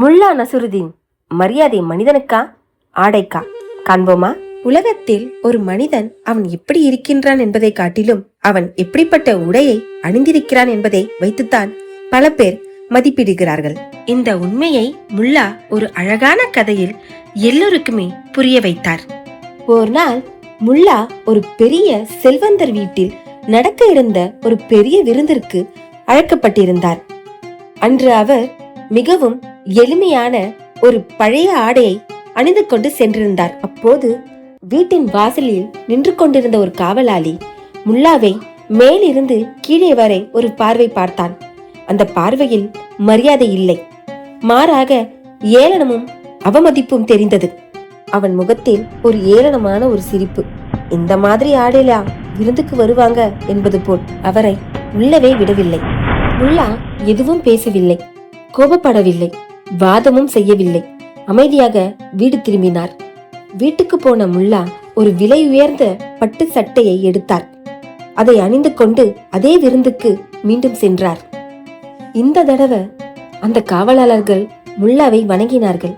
முல்லா நசுருதீன் மரியாதை மனிதனுக்கா? ஆடைக்கா? காண்போமா? உலகத்தில் ஒரு மனிதன் அவன் எப்படி இருக்கின்றான் என்பதை காட்டிலும் அவன் எப்படிப்பட்ட உடையை அணிந்திருக்கிறான் என்பதை வைத்துத்தான் பல பேர் மதிப்பிடுகிறார்கள். இந்த உண்மையை முல்லா ஒரு அழகான கதையில் எல்லோருக்குமே புரிய வைத்தார். ஒரு நாள் முல்லா ஒரு பெரிய செல்வந்தர் வீட்டில் நடக்க இருந்த ஒரு பெரிய விருந்திற்கு அழைக்கப்பட்டிருந்தார். அன்று அவர் மிகவும் எளிமையான ஒரு பழைய ஆடையை அணிந்து கொண்டு சென்றிருந்தார். அப்போது வீட்டின் வாசலில் நின்று கொண்டிருந்த ஒரு காவலாளி முல்லாவை மேலிருந்து கீழே வரை ஒரு பார்வை பார்த்தான். அந்த பார்வையில் மரியாதை இல்லை. மாறாக ஏளனமும் அவமதிப்பும் தெரிந்தது. அவன் முகத்தில் ஒரு ஏளனமான ஒரு சிரிப்பு. இந்த மாதிரி ஆடையிலா விருந்துக்கு வருவாங்க? என்பது போல் அவரை உள்ளவே விடவில்லை. முல்லா எதுவும் பேசவில்லை. கோபப்படவில்லை. வாதமும் செய்யவில்லை. அமைதியாக வீடு திரும்பினார். வீட்டுக்கு போன முல்லா ஒரு விலை உயர்ந்த பட்டு சட்டையை எடுத்தார். அதை அணிந்து கொண்டு அதே விருந்துக்கு மீண்டும் சென்றார். இந்த தடவை அந்த காவலாளர்கள் முல்லாவை வணங்கினார்கள்.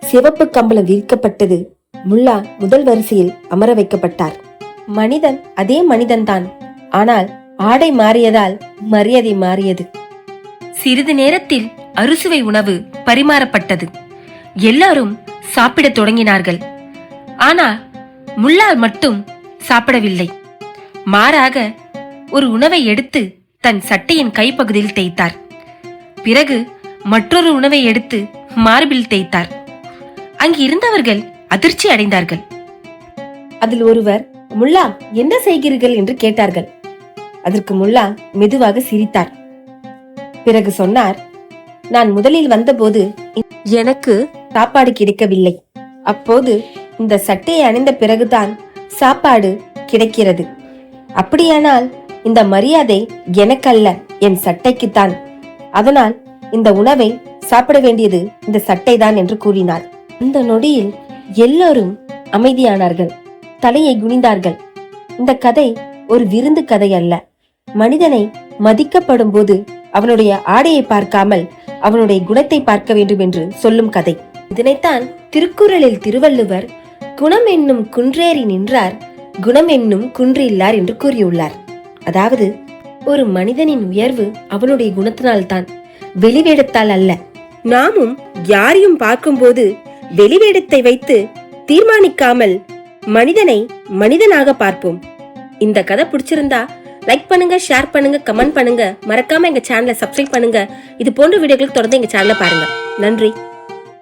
சிவப்பு கம்பளம் விரிக்கப்பட்டது முல்லா முதல் வரிசையில் அமர வைக்கப்பட்டார். மனிதன் அதே மனிதன்தான். ஆனால் ஆடை மாறியதால் மரியாதை மாறியது. சிறிது நேரத்தில் அறுசுவை உணவு பரிமாறப்பட்டது. எல்லாரும் சாப்பிடத் தொடங்கினார்கள். ஆனால் முல்லால் மட்டும் சாப்பிடவில்லை. மாறாக ஒரு உணவை எடுத்து தன் சட்டையின் கைப்பகுதியில் தேய்த்தார். பிறகு மற்றொரு உணவை எடுத்து மார்பில் தேய்த்தார். அங்கு இருந்தவர்கள் அதிர்ச்சி அடைந்தார்கள். அதில் ஒருவர் முல்லா என்ன செய்கிறீர்கள்? என்று கேட்டார்கள். அதற்கு முல்லா மெதுவாக சிரித்தார். பிறகு சொன்னார் நான் முதலில் வந்தபோது எனக்கு சாப்பாடு கிடைக்கவில்லை. அப்போது இந்த சட்டையை அணிந்த பிறகுதான் சாப்பாடு கிடைக்கிறது. அப்படியானால் இந்த மரியாதை எனக்கல்ல என் சட்டைக்குத்தான். அதனால் இந்த உணவை சாப்பிட வேண்டியது இந்த சட்டைதான் என்று கூறினார் இந்த நொடியில் எல்லோரும் அமைதியானார்கள். தலையை குனிந்தார்கள். இந்த கதை ஒரு விருந்து கதை அல்ல மனிதனை மதிக்கப்படும் போது அவனுடைய ஆடையை பார்க்காமல் அவனுடைய குணத்தை பார்க்க வேண்டும் என்று சொல்லும் கதை. இதனைத்தான் திருக்குறளில் திருவள்ளுவர் குணம் என்னும் குன்றேறி நின்றார் குணம் என்னும் குன்றில்லார் என்று கூறியுள்ளார். அதாவது ஒரு மனிதனின் உயர்வு அவனுடைய குணத்தினால்தான் வெளிவேடத்தால் அல்ல. நாமும் யாரையும் பார்க்கும்போது வெளிவேடத்தை வைத்து தீர்மானிக்காமல் மனிதனை மனிதனாக பார்ப்போம். இந்த கதை பிடிச்சிருந்தா லைக் பண்ணுங்க ஷேர் பண்ணுங்க கமெண்ட் பண்ணுங்க. மறக்காம எங்க சேனலை சப்ஸ்கிரைப் பண்ணுங்க. இது போன்ற வீடியோக்களுக்கு தொடர்ந்து எங்க சேனலை பாருங்க. நன்றி.